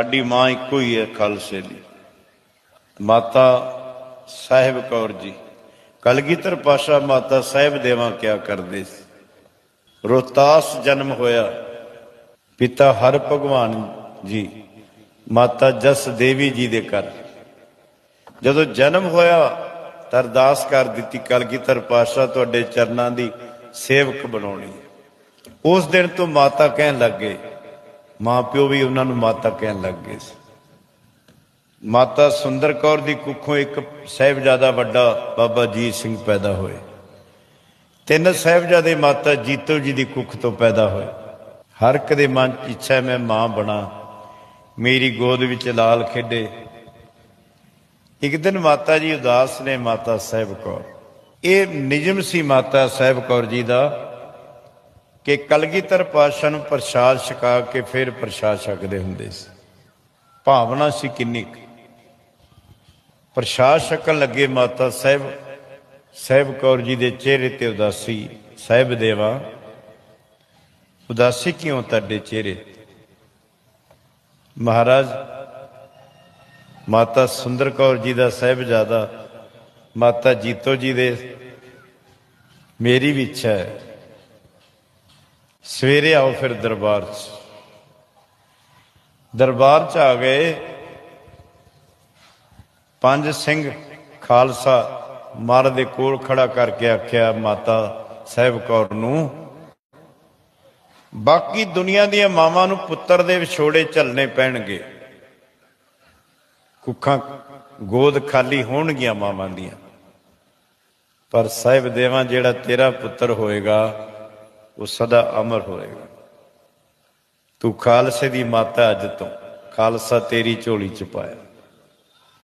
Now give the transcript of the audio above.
ਸਾਡੀ ਮਾਂ ਇੱਕੋ ਹੀ ਹੈ, ਖਾਲਸੇ ਦੀ। ਮਾਤਾ ਸਾਹਿਬ ਕੌਰ ਜੀ। ਕਲਗੀਧਰ ਪਾਸ਼ਾ ਮਾਤਾ ਸਾਹਿਬ ਦੇਵਾ ਕਿਆ ਕਰਦੇ ਸੀ। ਰੋਹਤਾਸ ਜਨਮ ਹੋਇਆ। ਪਿਤਾ ਹਰ ਭਗਵਾਨ ਜੀ, ਮਾਤਾ ਜਸ ਦੇਵੀ ਜੀ ਦੇ ਘਰ। ਜਦੋਂ ਜਨਮ ਹੋਇਆ ਤਾਂ ਅਰਦਾਸ ਕਰ ਦਿੱਤੀ, ਕਲਗੀਧਰ ਪਾਸ਼ਾ ਤੁਹਾਡੇ ਚਰਨਾਂ ਦੀ ਸੇਵਕ ਬਣਾਉਣੀ ਉਸ ਦਿਨ ਤੋਂ ਮਾਤਾ ਕਹਿਣ ਲੱਗੇ ਮਾਂ ਪਿਓ ਵੀ ਉਹਨਾਂ ਨੂੰ ਮਾਤਾ ਕਹਿਣ ਲੱਗ ਗਏ ਸੀ। ਮਾਤਾ ਸੁੰਦਰ ਕੌਰ ਦੀ ਕੁੱਖੋਂ ਇੱਕ ਸਾਹਿਬਜ਼ਾਦਾ ਵੱਡਾ ਬਾਬਾ ਜੀਤ ਸਿੰਘ ਪੈਦਾ ਹੋਏ। ਤਿੰਨ ਸਾਹਿਬਜ਼ਾਦੇ ਮਾਤਾ ਜੀਤੋ ਜੀ ਦੀ ਕੁੱਖ ਤੋਂ ਪੈਦਾ ਹੋਏ। ਹਰ ਇੱਕ ਦੇ ਮਨ 'ਚ ਇੱਛਾ, ਮੈਂ ਮਾਂ ਬਣਾ। ਮੇਰੀ ਗੋਦ ਵਿੱਚ ਲਾਲ ਖੇਡੇ। ਇੱਕ ਦਿਨ ਮਾਤਾ ਜੀ ਉਦਾਸ ਨੇ ਮਾਤਾ ਸਾਹਿਬ ਕੌਰ। ਇਹ ਨਿਯਮ ਸੀ ਮਾਤਾ ਸਾਹਿਬ ਕੌਰ ਜੀ ਦਾ ਕਿ ਕਲਗੀਧਰ ਪਾਤਸ਼ਾਹ ਨੂੰ ਪ੍ਰਸ਼ਾਦ ਛਕਾ ਕੇ ਫਿਰ ਪ੍ਰਸ਼ਾਦ ਛਕਦੇ ਹੁੰਦੇ ਸੀ। ਭਾਵਨਾ ਸੀ ਕਿੰਨੀ ਕੁ। ਪ੍ਰਸ਼ਾਦ ਛਕਣ ਲੱਗੇ ਮਾਤਾ ਸਾਹਿਬ ਸਾਹਿਬ ਕੌਰ ਜੀ ਦੇ ਚਿਹਰੇ ਤੇ ਉਦਾਸੀ, ਸਾਹਿਬ ਦੇਵਾ, ਉਦਾਸੀ ਕਿਉਂ ਤੁਹਾਡੇ ਚਿਹਰੇ ਮਹਾਰਾਜ, ਮਾਤਾ ਸੁੰਦਰ ਕੌਰ ਜੀ ਦਾ ਸਾਹਿਬਜ਼ਾਦਾ, ਮਾਤਾ ਜੀਤੋ ਜੀ ਦੇ, ਮੇਰੀ ਵੀ ਇੱਛਾ ਹੈ। ਸਵੇਰੇ ਆਓ ਫਿਰ ਦਰਬਾਰ 'ਚ। ਦਰਬਾਰ 'ਚ ਆ ਗਏ ਪੰਜ ਸਿੰਘ ਖਾਲਸਾ ਮਰ ਦੇ ਕੋਲ ਖੜਾ ਕਰਕੇ ਆਖਿਆ, ਮਾਤਾ ਸਾਹਿਬ ਕੌਰ ਨੂੰ, ਬਾਕੀ ਦੁਨੀਆ ਦੀਆਂ ਮਾਵਾਂ ਨੂੰ ਪੁੱਤਰ ਦੇ ਵਿਛੋੜੇ ਝੱਲਣੇ ਪੈਣਗੇ। ਕੁੱਖਾਂ ਗੋਦ ਖਾਲੀ ਹੋਣਗੀਆਂ ਮਾਵਾਂ ਦੀਆਂ। ਪਰ ਸਾਹਿਬ ਦੇਵਾਂ ਜਿਹੜਾ ਤੇਰਾ ਪੁੱਤਰ ਹੋਏਗਾ ਉਹ ਸਦਾ ਅਮਰ ਹੋਏਗਾ। ਤੂੰ ਖਾਲਸੇ ਦੀ ਮਾਤਾ ਅੱਜ ਤੋਂ। ਖਾਲਸਾ ਤੇਰੀ ਝੋਲੀ ਚ ਪਾਇਆ।